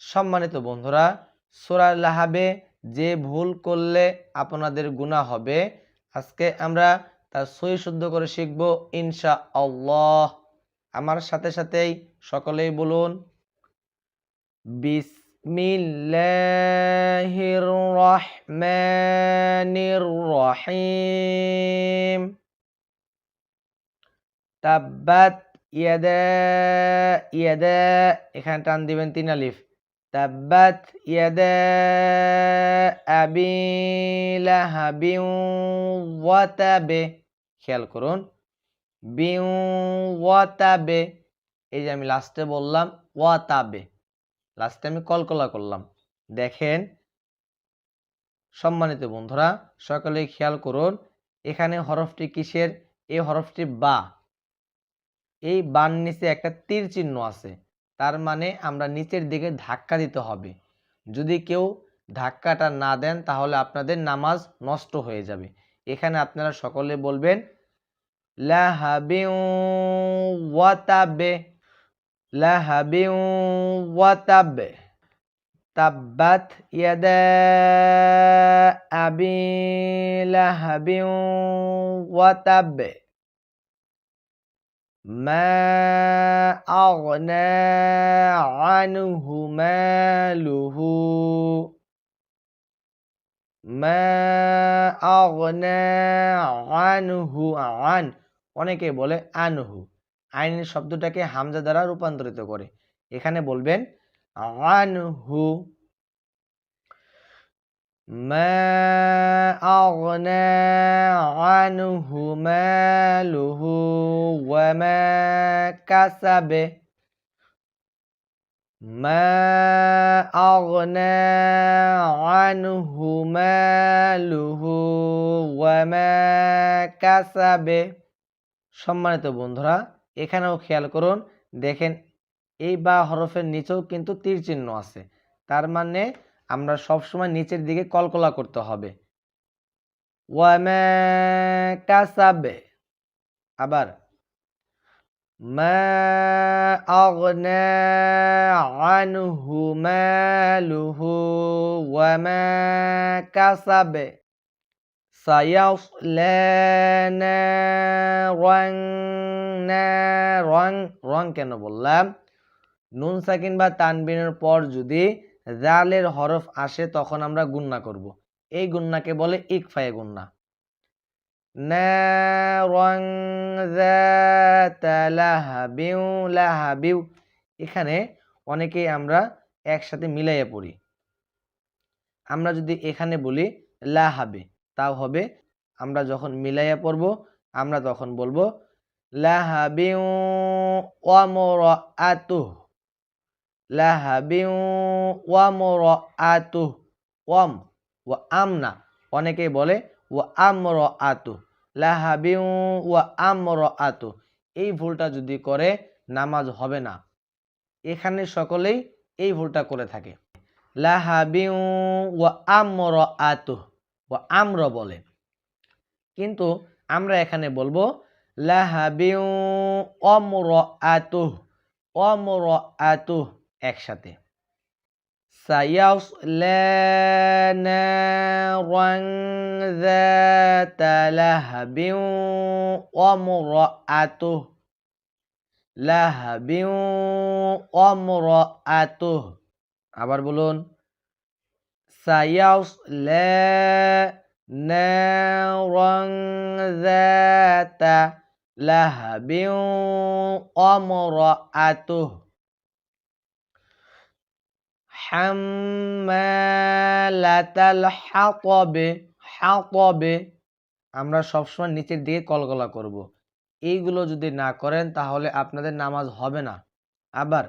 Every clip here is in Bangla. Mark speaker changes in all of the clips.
Speaker 1: সম্মানিত বন্ধুরা, সূরা লাহাবে যে ভুল করলে আপনাদের গুনাহ হবে, আজকে আমরা তা সই শুদ্ধ করে শিখব ইনশা আল্লাহ আমার সাথে সাথেই সকলেই বলুন বিসমিল্লাহির রহমানির রহিম তাব্বাত ইয়াদা ইয়াদা, এখানে টান দিবেন তিন আলিফ। ইয়াদা আবি লাহাবিন ওয়া তাবে খেয়াল করুন। বিউ ওয়া তাবে এই যে আমি লাস্টে বললাম ওয়া তাবে লাস্টে আমি কলকলা করলাম। দেখেন, সম্মানিত বন্ধুরা, সকলেই খেয়াল করুন, এখানে হরফটি কিসের? এই হরফটি বা। এই বান নিচে একটা তীর চিহ্ন আছে। তার মানে আমরা নিচের দিকে ধাক্কা দিতে হবে। যদি কেউ ধাক্কাটা না দেন, তাহলে আপনাদের নামাজ নষ্ট হয়ে যাবে। এখানে আপনারা সকলে বলবেন তাব্বাত ما أغنى عنه ماله ما أغنى عنه عن অনেকে বলে আনহু আইনের শব্দটাকে হামজা দ্বারা রূপান্তরিত করে এখানে বলবেন আনহু ما أغنى عنه ماله وما كسب ما أغنى عنه ماله وما كسب সম্মানিত বন্ধুরা এখানেও খেয়াল করুন দেখেন এই বা হরফের নিচেও কিন্তু তীর চিহ্ন আছে তার মানে আমরা সবসময় নিচের দিকে কলকলা করতে হবে ওয়ামা কাসাবে। আবার, মা আগনা আনহু মালুহু ওয়ামা কাসাবে। সায়াসলা নারান নারান, রং কেন বললাম? নুন, সাকিন বা তানবিনের পর যদি জালের হরফ আসে, তখন আমরা গুন্না করব। এই গুন্নাকে বলে ইকফায়ে গুন্না। এখানে অনেকেই আমরা একসাথে মিলাইয়া পড়ি। আমরা যদি এখানে বলি লাহাবে, তাও হবে আমরা যখন মিলাইয়া পড়ব, আমরা তখন বলব লাহাবিউ ওয়ামরাআতুহ। লাহাবিউ ওয়ামরাআতুহ। ওয়াম ওয়া আমনা। অনেকেই বলে, ওয়া আমরাআতুহ লাহাবিউ ওয়া আতু এই ভুলটা যদি করে, নামাজ হবে না। এখানে সকলেই এই ভুলটা করে থাকে। লাহাবিউ ওয়া আতু ও আমর বলে। কিন্তু আমরা এখানে বলব, লাহাবিউ অমরাআতুহ আতু একসাথে। সায়াসলা নারান যাতা লাহাবিউ অমরাআতুহ লাহাবিউ অমরাআতুহ আবার বলুন সায়াসলা নারান যাতা লাহাবিউ অমরাআতুহ হাম্মালাতাল হাতবে হাতবে আমরা সবসময় নিচের দিকে কলকলা করব। এইগুলো যদি না করেন, তাহলে আপনাদের নামাজ হবে না আবার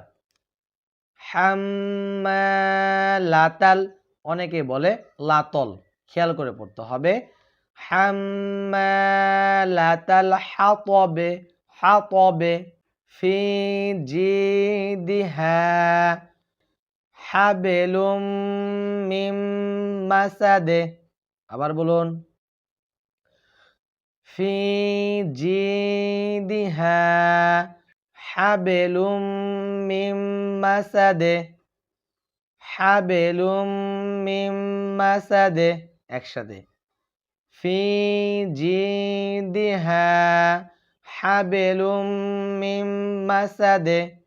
Speaker 1: হাম্মালাতাল অনেকে বলে লাতল, খেয়াল করে পড়তে হবে হাম্মালাতাল হাতবে হাতবে, ফি জিদিহা হাবেলুম মিম মাসাদে। আবার বলুন। ফি জিদিহা হাবেলুম মিম মাসাদে। হাবেলুম মিম মাসাদে একসাথে। ফি জিদিহা হাবেলুম মিম মাসাদে।